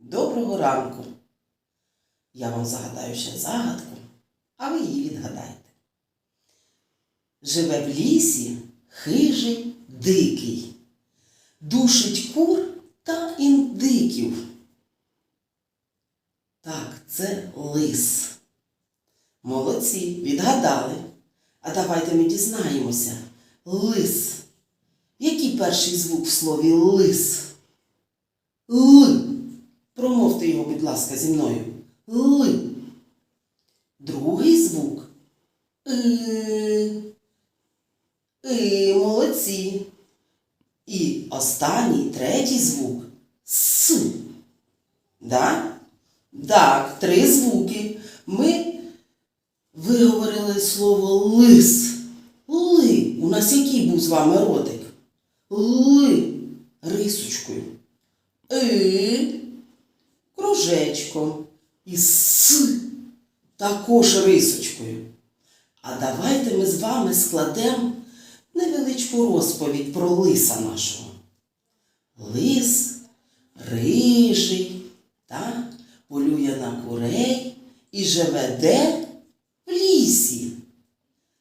Доброго ранку. Я вам загадаю ще загадку, а ви її відгадаєте. Живе в лісі хижий дикий, душить кур та індиків. Так, це лис. Молодці, відгадали. А давайте ми дізнаємося. Лис. Який перший звук в слові лис? Л. Його, будь ласка, зі мною. Л. Другий звук. И. И. Молодці. І останній, третій звук. С. Да? Так, три звуки. Ми виговорили слово лис. Ли. У нас який був з вами ротик? Ли. Рисочкою. И. Кружечком. І с. Також рисочкою. А давайте ми з вами складемо невеличку розповідь про лиса нашого. Лис рижий, та, полює на курей і живе де? В лісі.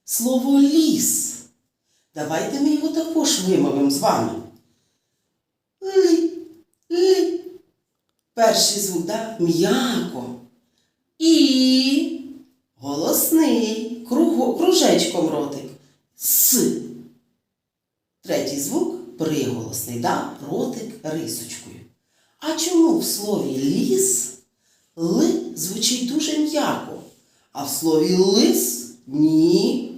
Слово ліс. Давайте ми його також вимовимо з вами. Лі, лі. Перший звук, да? М'яко. І кружечком ротик. С. Третій звук приголосний, да? ротик рисочкою. А чому в слові ліс Л звучить дуже м'яко, а в слові лис ні.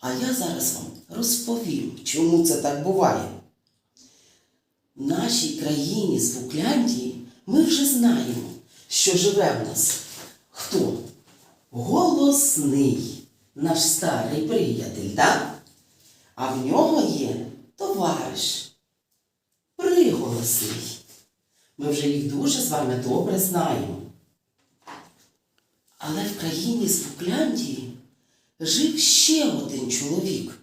А я зараз вам розповім, чому це так буває. В нашій країні Звукляндії ми вже знаємо, що живе в нас хто? Голосний, наш старий приятель, так? А в нього є товариш, приголосний. Ми вже їх дуже з вами добре знаємо. Але в країні Звукляндії жив ще один чоловік.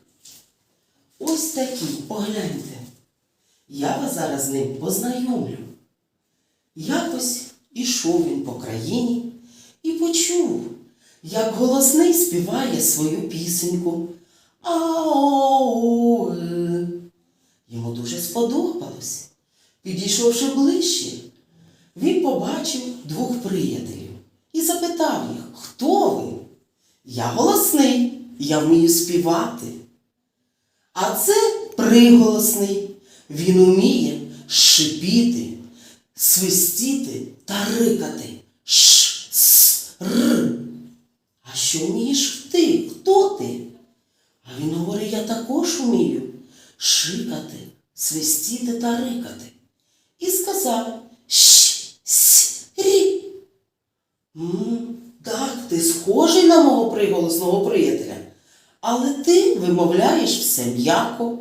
Ось такий, погляньте. Я вас зараз з ним познайомлю. Якось ішов він по країні і почув, як голосний співає свою пісеньку. Ау. Йому дуже сподобалось. Підійшовши ближче, він побачив двох приятелів і запитав їх, хто ви? Я голосний, я вмію співати. А це приголосний. Він уміє шипіти, свистіти та рикати. Ш, с, р. А що вмієш ти? Хто ти? А він говорить, я також вмію шикати, свистіти та рикати. І сказав щ, с, рі. Так, ти схожий на мого приголосного приятеля, але ти вимовляєш все м'яко.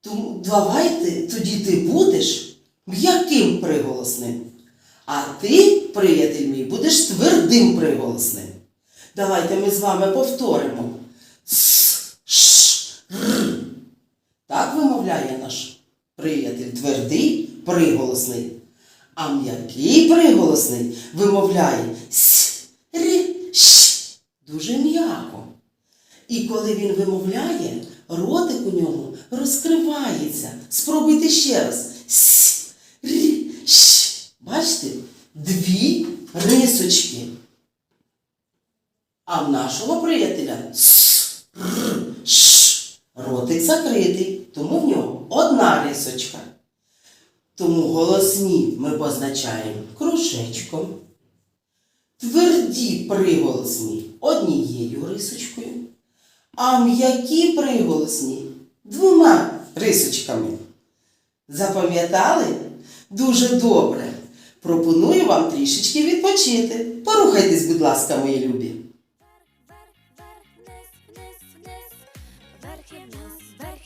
Тому давайте тоді ти будеш м'яким приголосним. А ти, приятель мій, будеш твердим приголосним. Давайте ми з вами повторимо. С. Так вимовляє наш приятель твердий приголосний. А м'який приголосний вимовляє с, р, щ. Дуже м'яко. І коли він вимовляє, ротик у ньому розкривається. Спробуйте ще раз. С, р, щ. Бачите? Дві рисочки. А в нашого приятеля с, р, ш. Ротик закритий, тому в нього одна рисочка. Тому голосні ми позначаємо кружечком. Тверді приголосні однією рисочкою, а м'які приголосні двома рисочками. Запам'ятали? Дуже добре. Пропоную вам трішечки відпочити. Порухайтесь, будь ласка, мої любі.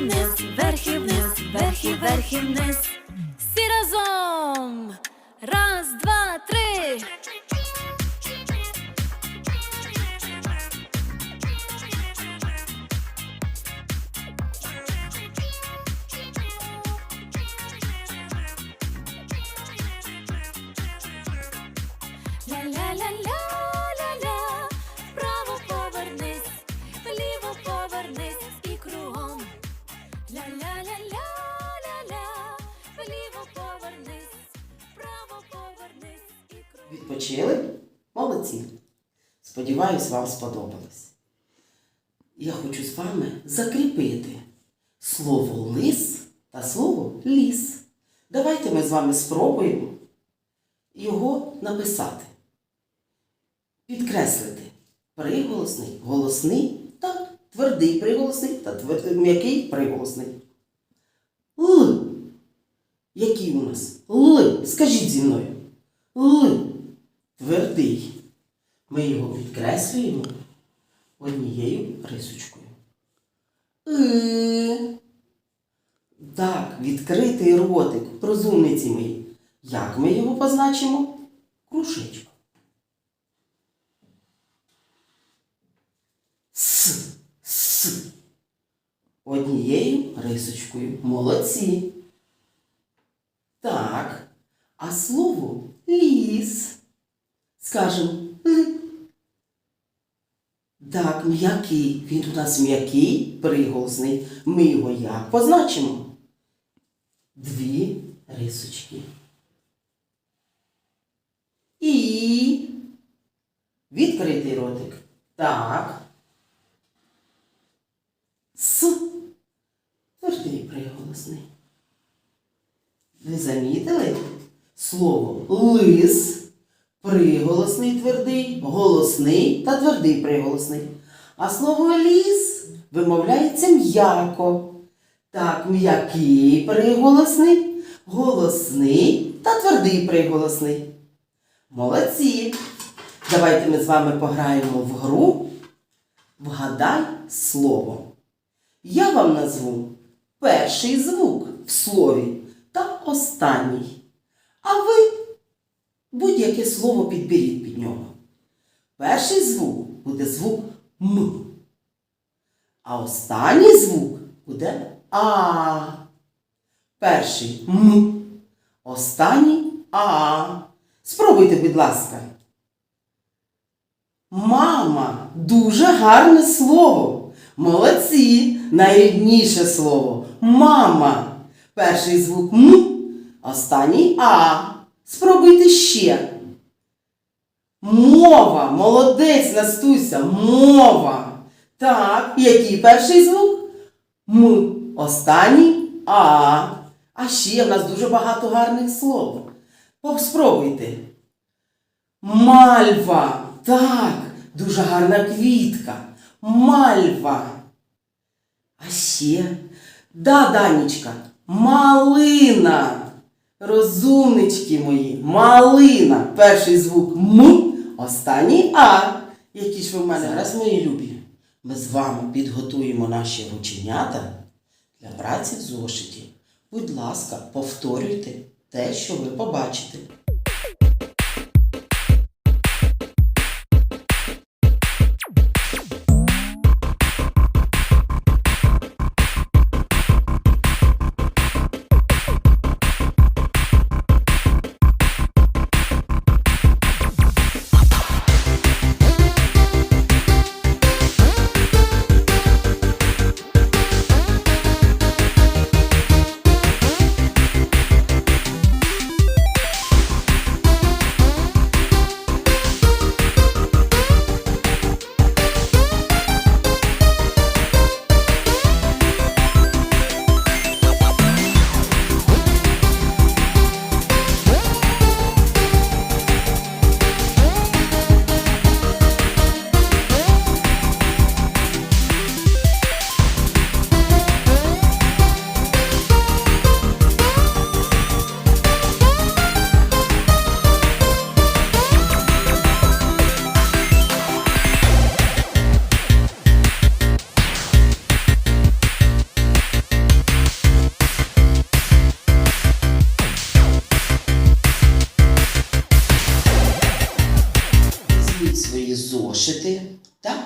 вниз, вверх і вниз, вверх і вверх і вниз. Всі. Відпочили? Молодці. Сподіваюсь, вам сподобалось. Я хочу з вами закріпити слово лис та слово ліс. Давайте ми з вами спробуємо його написати. Підкреслити приголосний, голосний та твердий приголосний та твер... м'який приголосний. Л. Який у нас? Л. Скажіть зі мною. Л. Твердий. Ми його підкреслюємо однією рисочкою. И. Так, відкритий ротик, розумниці мої. Як ми його позначимо? Кружечком. С. С. Однією рисочкою. Молодці. Так. А слово. Скажемо Так, м'який. Він у нас м'який, приголосний. Ми його як позначимо? Дві рисочки. І відкритий ротик. Так. С. Твердий приголосний. Ви замітили? Слово лис, приголосний твердий, голосний та твердий приголосний. А слово ліс вимовляється м'яко. Так, м'який приголосний, голосний та твердий приголосний. Молодці! Давайте ми з вами пограємо в гру Вгадай слово. Я вам назву перший звук в слові та останній. А ви будь-яке слово підберіть під нього. Перший звук буде звук М. А останній звук буде А. Перший М. Останній А. Спробуйте, будь ласка. Мама дуже гарне слово. Молодці! Найрідніше слово. Мама. Перший звук М, останній А. Спробуйте ще. Мова. Молодець, Настуся. Мова. Так, який перший звук? М. Останній А. А ще в нас дуже багато гарних слов. Спробуйте. Мальва. Так, дуже гарна квітка. Мальва. А ще. Да, Данічка, малина. Розумнички мої, малина. Перший звук М, останній А. Які ж ви в мене зараз, мої любі. Ми з вами підготуємо наші рученята для праці в зошиті. Будь ласка, повторюйте те, що ви побачите.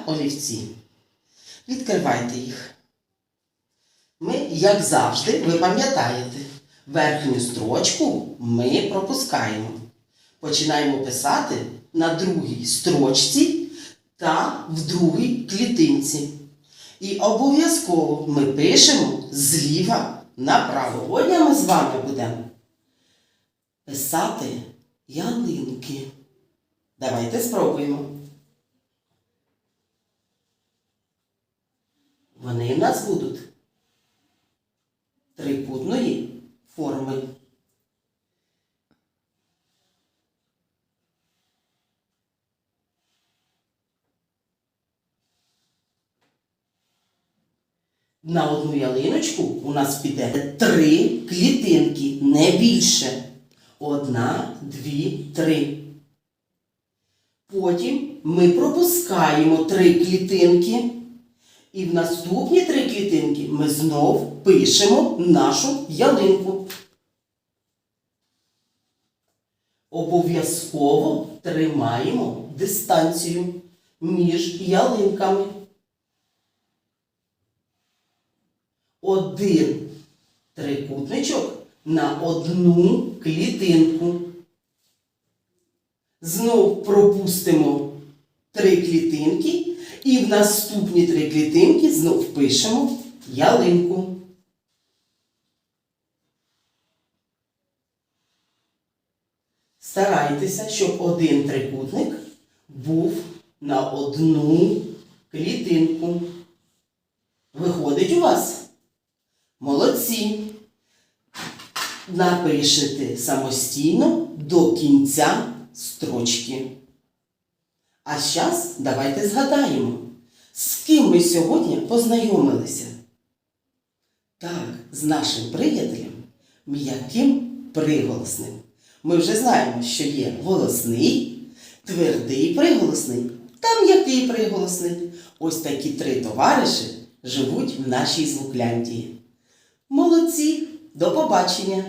Олівці. Відкривайте їх. Ми, як завжди, ви пам'ятаєте, верхню строчку ми пропускаємо. Починаємо писати на другій строчці та в другій клітинці. І обов'язково ми пишемо зліва направо. Сьогодні ми з вами будемо писати ялинки. Давайте спробуємо. Вони в нас будуть трикутної форми. На одну ялиночку у нас піде три клітинки, не більше. Одна, дві, три. Потім ми пропускаємо три клітинки. І в наступні три клітинки ми знов пишемо нашу ялинку. Обов'язково тримаємо дистанцію між ялинками. Один трикутничок на одну клітинку. Знов пропустимо три клітинки і в наступні три клітинки знов пишемо ялинку. Старайтеся, щоб один трикутник був на одну клітинку. Виходить у вас? Молодці! Напишете самостійно до кінця строчки. А зараз давайте згадаємо, з ким ми сьогодні познайомилися. Так, з нашим приятелем м'яким приголосним. Ми вже знаємо, що є голосний, твердий приголосний та м'який приголосний. Ось такі три товариші живуть в нашій звукляндії. Молодці! До побачення!